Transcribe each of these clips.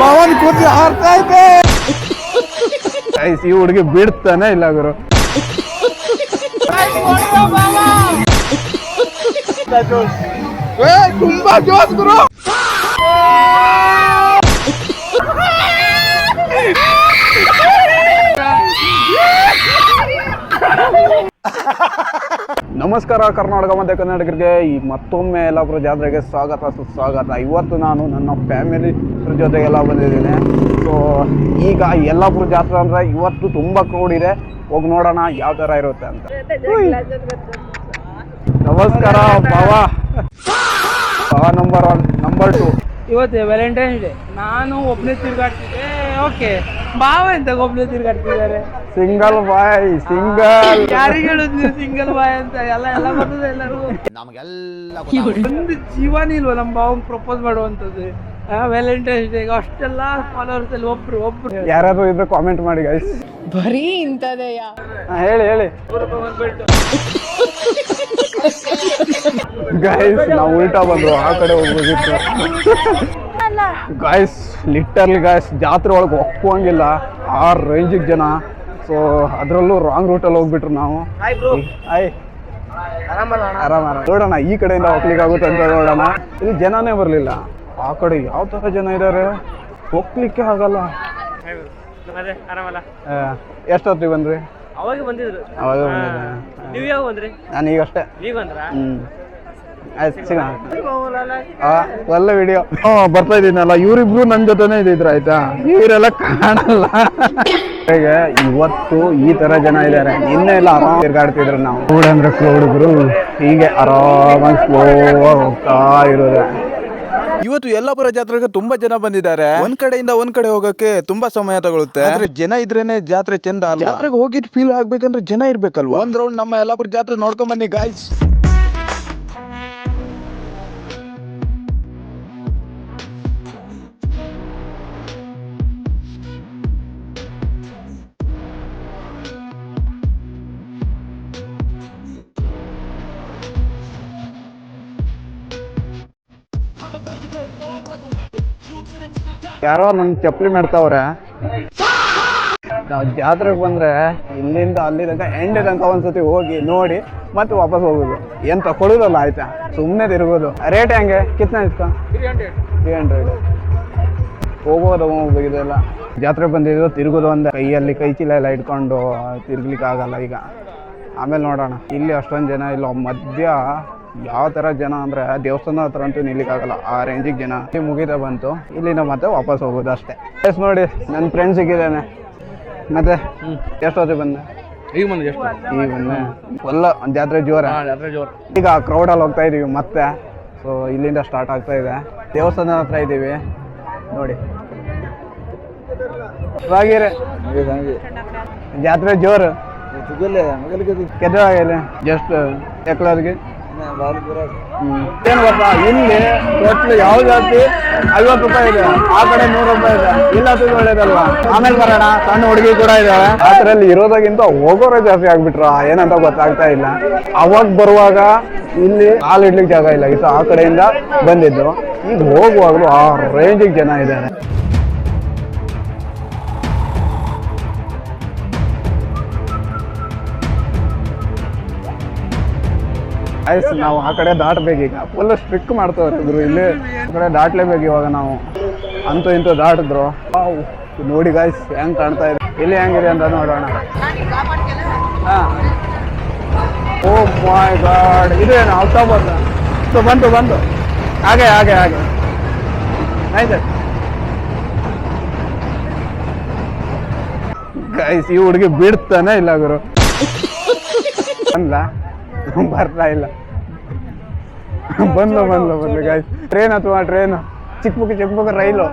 ಭವನ್ ಕೂತು ಹಾರ್ತಾ ಇದೆ. ಗೈಸ್ ಈ ಹುಡುಗಿ ಬಿಡ್ತಾನೆ ಇಲ್ಲ ಗುರು? ತುಂಬಾ ಜೋಸ್ ಗುರು. ನಮಸ್ಕಾರ ಕರ್ನಾಟಕ ಮತ್ತು ಕನ್ನಡಿಗರಿಗೆ. ಈ ಮತ್ತೊಮ್ಮೆ ಯಲ್ಲಾಪುರ ಜಾತ್ರೆಗೆ ಸ್ವಾಗತ ಸುಸ್ವಾಗತ. ಇವತ್ತು ನಾನು ನನ್ನ ಫ್ಯಾಮಿಲಿ ಜೊತೆಗೆಲ್ಲ ಬಂದಿದ್ದೀನಿ. ಸೊ ಈಗ ಯಲ್ಲಾಪುರ ಜಾತ್ರೆ ಅಂದರೆ ಇವತ್ತು ತುಂಬ ಕ್ರೌಡ್ ಇದೆ. ಹೋಗಿ ನೋಡೋಣ ಯಾವ ಥರ ಇರುತ್ತೆ ಅಂತ. ನಮಸ್ಕಾರ ಬಾವ ಬಾವ ನಂಬರ್ ಒನ್ ನಂಬರ್ ಟು ಇವತ್ತು ವ್ಯಾಲೆಂಟೈನ್ಸ್ ಡೇ ನಾನು ಒಬ್ಬನೇ ತಿರುಗಾಡ್ತಿದ್ದೆ. ಓಕೆ ಭಾವ ಎಂತ ಒಬ್ಬನೇ ತಿರುಗಾಡ್ತಿದ್ದಾರೆ? Single boy single. ಯಾರಿಗೆ ಹೇಳುದು ನೀವು ಸಿಂಗಲ್ ಬಾಯ್ ಅಂತ? ಎಲ್ಲ ಎಲ್ಲ ಬರ್ತದೆ ನಮಗೆಲ್ಲ ಒಂದು ಜೀವನ ಇಲ್ವಾ ನಮ್ಮ ಭಾವಂಗ್ ಪ್ರಪೋಸ್ ಮಾಡುವಂಥದ್ದು? ವ್ಯಾಲೆಂಟೈನ್ಸ್ ಡೇ ಅಷ್ಟೆಲ್ಲ ಫಾಲೋವರ್ಸ್ ಅಲ್ಲಿ ಒಬ್ರು ಒಬ್ರು. ಯಾರು ಇದ್ರೆ ಕಾಮೆಂಟ್ ಮಾಡಿ ಗೈಸ್ ಬರೀ ಇಂಥದೆಯಾ ಹೇಳಿ ಹೇಳಿ. ಗೈಸ್ ನಾವು ಉಲ್ಟಾ ಬಂದ್ರು ಆ ಕಡೆ ಹೋಗ್ಬೋದಿತ್ತು ಗಾಯ್ಸ್ ಲಿಟರ್ಲಿ ಗಾಯ್ಸ್ ಜಾತ್ರೆ ಒಳಗೆ ಒಪ್ಪುವಂಗಿಲ್ಲ ಆ ರೇಂಜಿಗೆ ಜನ ಸೊ ಅದರಲ್ಲೂ ರಾಂಗ್ ರೂಟಲ್ಲಿ ಹೋಗ್ಬಿಟ್ರು ನಾವು. ಆಯ್ ಆರಾಮ ನೋಡೋಣ ಈ ಕಡೆಯಿಂದ ಹೋಗ್ಲಿಕ್ಕೆ ಆಗುತ್ತೆ ಅಂತ ನೋಡೋಣ. ಇಲ್ಲಿ ಜನನೇ ಬರಲಿಲ್ಲ. ಆ ಕಡೆ ಯಾವ ಥರ ಜನ ಇದ್ದಾರೆ ಹೋಗ್ಲಿಕ್ಕೆ ಆಗಲ್ಲ. ಎಷ್ಟೊತ್ತಿಗೆ ಬಂದ್ರಿ? ಅವಾಗ ಬಂದಿದ್ರು. ಅವಾಗ ಬಂದಿದ್ದೆ. ನೀವು ಯಾವಾಗ ಬಂದ್ರಿ? ನಾನು ಈಗಷ್ಟೇ ಈಗ ಬಂದ್ರ? ಆಯ್ತು ಸಿಗೋಣ. ಆ, ಒಳ್ಳೆ ವಿಡಿಯೋ ಬರ್ತಾ ಇದೀನಲ್ಲ ಇವರಿಬ್ರು ನನ್ನ ಜೊತೆನೆ ಇದ್ದಿದ್ರು ಆಯ್ತಾ? ಇವರೆಲ್ಲ ಕಾಣಲ್ಲ. ಹೇಗೆ ಇವತ್ತು ಈ ತರ ಜನ ಇದ್ದಾರೆ. ನಿನ್ನೆ ಎಲ್ಲ ಆರಾಮ್ ತಿರ್ಗಾಡ್ತಿದ್ರು ನಾವು. ಕ್ರೌಡ್ ಅಂದ್ರೆ ಕ್ರೌಡ್ ಗುರು. ಹೀಗೆ ಆರಾಮಾಗಿ ಸ್ಲೋ ಹೋಗ್ತಾ ಇರೋದೆ. ಇವತ್ತು ಯಲ್ಲಾಪುರ ಜಾತ್ರೆಗೆ ತುಂಬಾ ಜನ ಬಂದಿದ್ದಾರೆ. ಒಂದ್ ಕಡೆಯಿಂದ ಒಂದ್ ಕಡೆ ಹೋಗಕ್ಕೆ ತುಂಬಾ ಸಮಯ ತಗೊಳುತ್ತೆ. ಆದ್ರೆ ಜನ ಇದ್ರೇನೆ ಜಾತ್ರೆ ಚಂದ ಅಲ್ಲ ಜಾತ್ರೆಗೆ ಹೋಗಿದ್ ಫೀಲ್ ಆಗ್ಬೇಕಂದ್ರೆ ಜನ ಇರ್ಬೇಕಲ್ವಾ? ಒಂದ್ ರೌಂಡ್ ನಮ್ಮ ಯಲ್ಲಾಪುರ ಜಾತ್ರೆ ನೋಡ್ಕೊಂಡ್ ಬನ್ನಿ ಗಾಯ್ಸ್ ಯಾರೋ ನನ್ ಚಪ್ಪಲಿ ಮಾಡ್ತಾವ್ರೆ. ನಾವು ಜಾತ್ರೆಗೆ ಬಂದ್ರೆ ಇಲ್ಲಿಂದ ಅಲ್ಲಿ ತನಕ ಎಂಡ್ ತನಕ ಒಂದ್ಸತಿ ಹೋಗಿ ನೋಡಿ ಮತ್ತೆ ವಾಪಸ್ ಹೋಗೋದು. ಏನ್ ತಗೊಳ್ಳೋದಲ್ಲ ಆಯ್ತಾ? ಸುಮ್ಮನೆ ತಿರುಗೋದು. ರೇಟ್ ಹೆಂಗೆ? ಕಿತ್ನ ಇಸ್ಕೊ ತ್ರೀ ಹಂಡ್ರೆಡ್ ಹೋಗೋದು ಎಲ್ಲ ಜಾತ್ರೆ ಬಂದಿದ್ದು ತಿರುಗೋದು ಒಂದೇ. ಕೈಯಲ್ಲಿ ಕೈ ಚೀಲ ಎಲ್ಲ ಇಟ್ಕೊಂಡು ತಿರ್ಗ್ಲಿಕ್ಕೆ ಆಗಲ್ಲ ಈಗ. ಆಮೇಲೆ ನೋಡೋಣ. ಇಲ್ಲಿ ಅಷ್ಟೊಂದು ಜನ ಇಲ್ಲ. ಮಧ್ಯ ಯಾವ ಥರ ಜನ ಅಂದ್ರೆ ದೇವಸ್ಥಾನ ಹತ್ರ ಅಂತೂ ನಿಲ್ಲಿಕ್ಕಾಗಲ್ಲ. ಆ ರೇಂಜಿಗೆ ಜನ ಇಲ್ಲಿ ಮುಗಿತಾ ಬಂತು. ಇಲ್ಲಿಂದ ಮತ್ತೆ ವಾಪಸ್ ಹೋಗೋದು ಅಷ್ಟೇ. ನೋಡಿ ನನ್ನ ಫ್ರೆಂಡ್ ಸಿಕ್ಕಿದ್ದಾನೆ. ಮತ್ತೆ ಎಷ್ಟೊತ್ತಿಗೆ ಬಂದೆ? ಈಗ ಎಷ್ಟು ಈಗ ಬಂದೆ ಜಾತ್ರೆ ಜೋರ. ಜಾತ್ರೆ ಜೋರ್. ಈಗ ಕ್ರೌಡಲ್ಲಿ ಹೋಗ್ತಾ ಇದೀವಿ ಮತ್ತೆ. ಸೊ ಇಲ್ಲಿಂದ ಸ್ಟಾರ್ಟ್ ಆಗ್ತಾ ಇದೆ. ದೇವಸ್ಥಾನ ಹತ್ರ ಇದ್ದೀವಿ ನೋಡಿ. ಬಾಗಿರೆ ಜಾತ್ರೆ ಜೋರು. ಕೆದ್ರಾಗಲಿ ಜಸ್ಟ್ ಎಕ್ಲರ್ಗೆ ಇಲ್ಲಿ ಟೋಟ್ಲ್ ಯಾವ ಜಾತಿ? ಐವತ್ತು ರೂಪಾಯಿ ಇದೆ. ಆ ಕಡೆ ನೂರು ರೂಪಾಯಿ ಇದೆ. ಇಲ್ಲ ಅದು ಒಳ್ಳೇದಲ್ವಾ? ಆಮೇಲೆ ಬರೋಣ. ಸಣ್ಣ ಹುಡುಗಿ ಕೂಡ ಇದ್ದಾರೆ ಅದರಲ್ಲಿ ಇರೋದಾಗಿಂತ ಹೋಗೋರೇ ಜಾಸ್ತಿ ಆಗ್ಬಿಟ್ರ? ಏನಂತ ಗೊತ್ತಾಗ್ತಾ ಇಲ್ಲ. ಅವಾಗ ಬರುವಾಗ ಇಲ್ಲಿ ಹಾಲು ಇಡ್ಲಿಕ್ಕೆ ಜಾಗ ಇಲ್ಲ. ಇದು ಆ ಕಡೆಯಿಂದ ಬಂದಿದ್ದು. ಈಗ ಹೋಗುವಾಗಲೂ ಆ ರೇಂಜಿಗೆ ಜನ ಇದ್ದಾರೆ. ಆಯ್ತು ನಾವು ಆ ಕಡೆ ದಾಟ್ಬೇಕು ಈಗ. ಫುಲ್ ಸ್ಟ್ರಿಕ್ ಮಾಡ್ತಾವ್ರೆ ಇದ್ರು ಇಲ್ಲಿ. ಕಡೆ ದಾಟ್ಲೇಬೇಕು ಇವಾಗ ನಾವು. ಅಂತೂ ಇಂತೂ ದಾಟಿದ್ರು. ನೋಡಿ ಗಾಯ್ಸ್ ಹೆಂಗ್ ಕಾಣ್ತಾ ಇದೆ. ಇಲ್ಲಿ ಹೆಂಗಿದೆ ಅಂತ ನೋಡೋಣ. ಓ ಮೈ ಗಾಡ್ ಇದೇನು ಅಕ್ಟೋಬರ್ ಸೊ ಬಂತು ಬಂತು. ಹಾಗೆ ಹಾಗೆ ಹಾಗೆ. ಆಯ್ತು ಗೈಸ್ ಈ ಹುಡುಗಿ ಬಿಡ್ತಾನೆ ಇಲ್ಲ ಗುರು. ಅಲ್ಲ ಬರ್ತಾ ಇಲ್ಲ ಬಂದ್ಲು ಬಂದ್ಲು ಬಂದ್ಲು ಗಾಯ್ಸ್ ಟ್ರೈನ್ ಅಥವಾ ಟ್ರೈನು ಚಿಕ್ಕ ಬುಕ್ ಚಿಕ್ಕ ಬುಕ್ ರೈಲು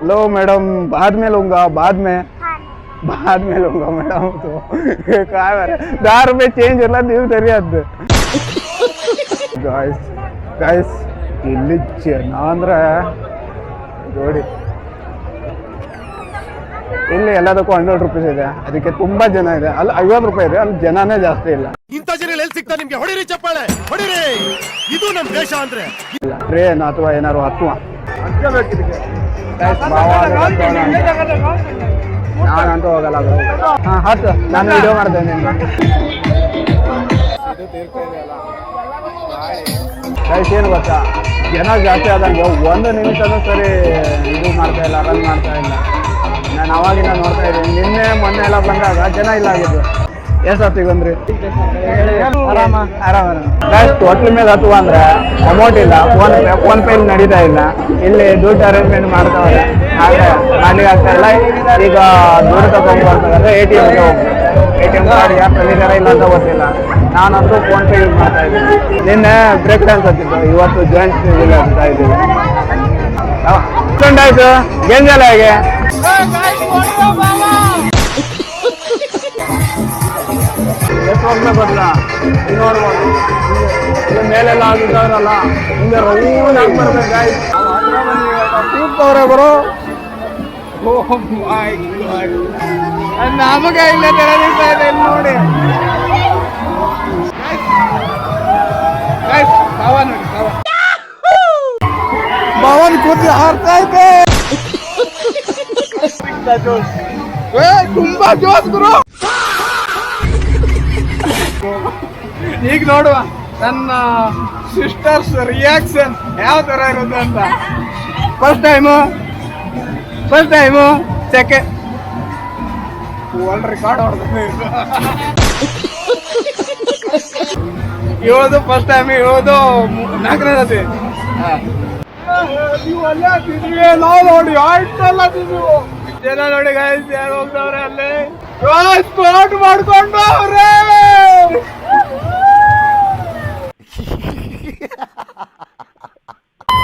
लो मैडम बाद में लूंगा बाद में बाद में लूंगा मैडम तो काय बरं दहा रुपये चेंज ಎಲ್ಲ ನೀವು ಸರಿಯಾದ್ದು ಗಾಯ್ಸ್ ಗಾಯ್ಸ್ ಇಲ್ಲಿ ಜನ ಅಂದ್ರೆ ನೋಡಿ ಇಲ್ಲಿ ಎಲ್ಲದಕ್ಕೂ ಹಂಡ್ರೆಡ್ ರುಪೀಸ್ ಇದೆ ಅದಕ್ಕೆ ತುಂಬಾ ಜನ ಇದೆ ಅಲ್ಲಿ ಐವತ್ತು ರೂಪಾಯಿ ಇದೆ ಅಲ್ಲಿ ಜನನೇ ಜಾಸ್ತಿ ಇಲ್ಲ ಇಂಥ ಜನ ಎಲ್ಲಿ ಸಿಗ್ತಾ ನಿಮ್ಗೆ ಹೊಡಿರಿ ಚಪ್ಪಾಳೆ ಹೊಡಿರಿ ಇದು ನಮ್ಮ ದೇಶ ಅಂದ್ರೆ ಇಲ್ಲ ಟ್ರೇನ್ ಅಥವಾ ಏನಾದ್ರು ಹತ್ತುವ ನಾನಂತೂ ಹೋಗಲ್ಲ ಹಾ ಹತ್ತು ನಾನು ವಿಡಿಯೋ ಮಾಡ್ತೇನೆ ಗೈಸ್ ಏನು ಗೊತ್ತಾ ಜನ ಜಾಸ್ತಿ ಆದಂಗೆ ಒಂದು ನಿಮಿಷನೂ ಸರಿ ಇದು ಮಾಡ್ತಾ ಇಲ್ಲ ರನ್ ಮಾಡ್ತಾ ಇಲ್ಲ ಅವಾಗಿಂದ ನೋಡ್ತಾ ಇದ್ದೀನಿ. ನಿನ್ನೆ, ಮೊನ್ನೆ ಎಲ್ಲ ಬಂದಾಗ ಜನ ಇಲ್ಲ ಆಗಿದ್ದು. ಎಷ್ಟೊತ್ತಿಗೆ ಬಂದ್ರಿ? ಆರಾಮ ಆರಾಮ ಹೋಟ್ಲ್ ಮೇಲೆ ಹತ್ತುವ ಅಂದ್ರೆ ಅಮೌಂಟ್ ಇಲ್ಲ. ಫೋನ್ ಪೇ ಫೋನ್ ಪೇ ನಡೀತಾ ಇಲ್ಲ. ಇಲ್ಲಿ ದುಡ್ಡು ಅರೇಂಜ್ಮೆಂಟ್ ಮಾಡ್ತಾವ್ರೆ. ಹಾಗೆ ನನಗೆ ಆಗ್ತಾ ಇಲ್ಲ ಈಗ ದುಡ್ಡು ತಗೊಂಡು ಬರ್ಬೇಕಾದ್ರೆ ಎ ಟಿ ಹೋಗ್ಬೇಕು. ಎ ಟಿ ಎಂ ಕಾರ್ಡ್ ಯಾರು ಕಲಿತಾರ ಇಲ್ಲ ಅಂತ ಗೊತ್ತಿಲ್ಲ. ನಾನಂತೂ ಫೋನ್ ಪೇ ಯೂಸ್ ಮಾಡ್ತಾ ಇದ್ದೀನಿ. ನಿನ್ನೆ ಬ್ರೇಕ್ ಡ್ಯಾನ್ಸ್ ಹತ್ತಿದ್ದು ಇವತ್ತು ಜಾಯಿಂಟ್ ಅಂತ ಇದ್ದೀವಿ ಆಯ್ತು ಗೆಂಜಲ ಹೇಗೆ ಇದು ನೋಡ್ಬೋದು ಇದು ಮೇಲೆಲ್ಲ ಆಗಿದ್ದವ್ರಲ್ಲ ಹಿಂದೆ ಬರೋ ನಮಗೆ ಇದೆ, ಇಲ್ಲಿ ನೋಡಿ. ಏ, ತುಂಬಾ ಜೋಸ್ ಗುರು ಈಗ ನೋಡುವ ನನ್ನ ಸಿಸ್ಟರ್ಸ್ ರಿಯಾಕ್ಷನ್ ಯಾವ ತರ ಇರುತ್ತೆ ಅಂತ. First time first time second world record ಹೊಡೆದ ಇವತ್ತು ಫಸ್ಟ್ ಟೈಮ್ ಇವತ್ತು ನಾಲ್ಕನೇ ಸತಿ ಅಲ್ಲೇ ತಿಂದ್ವಿ ನಾವು ನೋಡಿ ಆಯ್ತಲ್ಲ ತಿಂದ್ವು ಜನ ನೋಡಿ ಗಾಯಸ್ ಯಾರು ಹೋಗ್ತವ್ರೆ ಅಲ್ಲಿ ಸ್ಪಾಟ್ ಮಾಡ್ಕೊಂಡು ಅವ್ರೆ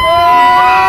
La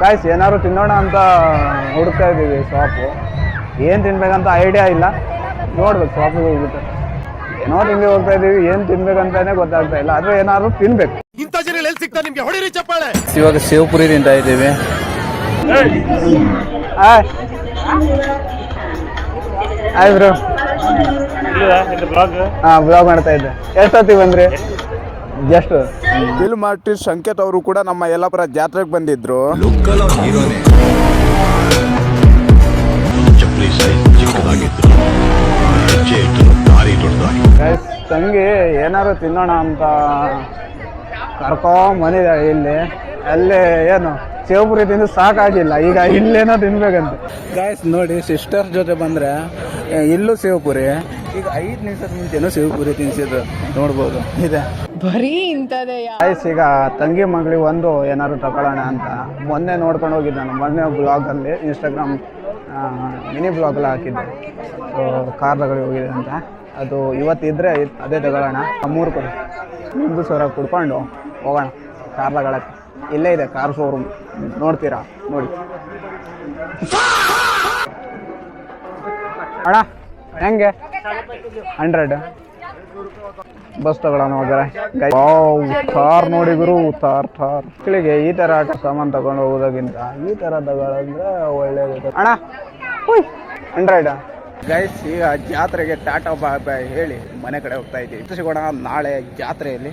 ಗಾಯ್ಸ್ ಏನಾದ್ರು ತಿನ್ನೋಣ ಅಂತ ಹುಡುಕ್ತಾ ಇದ್ದೀವಿ ಶಾಪು ಏನು ತಿನ್ಬೇಕಂತ ಐಡಿಯಾ ಇಲ್ಲ. ನೋಡ್ಬೇಕು ಶಾಪಿಗೆ ಹೋಗ್ಬಿಟ್ಟು. ಏನೋ ತಿಂಡಿ ಹೋಗ್ತಾ ಇದ್ದೀವಿ, ಏನು ತಿನ್ಬೇಕಂತಾನೆ ಗೊತ್ತಾಗ್ತಾ ಇಲ್ಲ. ಆದರೆ ಏನಾದ್ರು ತಿನ್ಬೇಕು. ಸಿಗ್ತಾ ನಿಮ್ಗೆ ಹೊಡಿರಿ ಚಪ್ಪಾಳೆ. ಇವಾಗ ಶಿವಪುರಿ ನಿಂತ ತಿಂತಾ ಇದ್ದೀವಿ ಆಯ್ ಬ್ರೋ ಹಾಂ ಬ್ಲಾಗ್ ಮಾಡ್ತಾ ಇದ್ದೆ. ಎಷ್ಟೊತ್ತಿಗೆ ಬಂದ್ರಿ? ಜಸ್ಟ್ ಬಿಲ್ ಮಾರ್ಟಿ ಸಂಕೇತ್ ಅವರು ಕೂಡ ನಮ್ಮ ಯಲ್ಲಾಪುರ ಜಾತ್ರೆಗೆ ಬಂದಿದ್ರು. ತಂಗಿ ಏನಾರು ತಿನ್ನೋಣ ಅಂತ ಕರ್ಕೊಂಡ್ ಬಂದಿದ್ದಾಳೆ ಇಲ್ಲಿ. ಅಲ್ಲಿ ಏನು ಸೇವಪುರಿ ತಿಂದು ಸಾಕಾಗಿಲ್ಲ. ಈಗ ಇಲ್ಲೇನೋ ತಿನ್ಬೇಕಂತ. ಗಾಯ್ಸ್ ನೋಡಿ ಸಿಸ್ಟರ್ ಜೊತೆ ಬಂದ್ರೆ ಇಲ್ಲೂ ಸೇವಪುರಿ. ಈಗ ಐದು ನಿಮಿಷದ ಮುಂಚೆನೂ ಸೇವಪುರಿ ತಿನ್ಸಿದ್ರು ನೋಡ್ಬೋದು. ಇದೆ. ಬರೀ ಇಂಥದ್ದೇ ಗಾಯ್ಸ್ ಈಗ ತಂಗಿ ಮಗಳಿಗೆ ಒಂದು ಏನಾದ್ರು ತಗೊಳ್ಳೋಣ ಅಂತ. ಮೊನ್ನೆ ನೋಡ್ಕೊಂಡು ಹೋಗಿದ್ದೆ ನಾನು. ಮೊನ್ನೆ ಬ್ಲಾಗಲ್ಲಿ ಇನ್ಸ್ಟಾಗ್ರಾಮ್ ಮಿನಿ ಬ್ಲಾಗಲ್ಲಿ ಹಾಕಿದ್ದೆ. ಸೊ ಕಾರ್ಗಳಿಗೆ ಹೋಗಿದೆ ಅಂತ. ಅದು ಇವತ್ತಿದ್ರೆ ಅದೇ ತಗೊಳ್ಳೋಣ. ಮೂರು ಕೊಡಿ. ಒಂದು ಸಾವಿರ ಕುಡ್ಕೊಂಡು. ಹೋಗೋಣ. ಕಾರ್ ತಗೊಳಕ್ಕೆ ಇಲ್ಲೇ ಇದೆ ಕಾರ್ ಶೋರೂಮ್ ನೋಡ್ತೀರಾ? ನೋಡಿ. ಅಣ್ಣ, ಹೆಂಗೆ? ಹಂಡ್ರೆಡ್ ಬಸ್ ತಗೊಳ್ಳೋಣ ಹೋಗ್ರೆ ಥಾರ್ ನೋಡಿ ಗುರು ಥಾರ್ ಥಾರ್ ಮಕ್ಕಳಿಗೆ ಈ ತರ ಆಟ ಸಾಮಾನು ತಗೊಂಡು ಹೋಗೋದಕ್ಕಿಂತ ಈ ತರ ತಗೊಳಂದ್ರೆ ಒಳ್ಳೇದು ಅಣ್ಣ ಹಂಡ್ರೆಡ್ ಗೈಸ್ ಈಗ ಜಾತ್ರೆಗೆ ಟಾಟಾ ಬಾಯ್ ಹೇಳಿ ಮನೆ ಕಡೆ ಹೋಗ್ತಾ ಇದ್ದೀವಿ. ಸಿಗೋಣ ನಾಳೆ ಜಾತ್ರೆಯಲ್ಲಿ.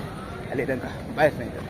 ಅಲ್ಲಿ ತನಕ ಬಾಯ್ ಸ್ನೇಹಿತರೆ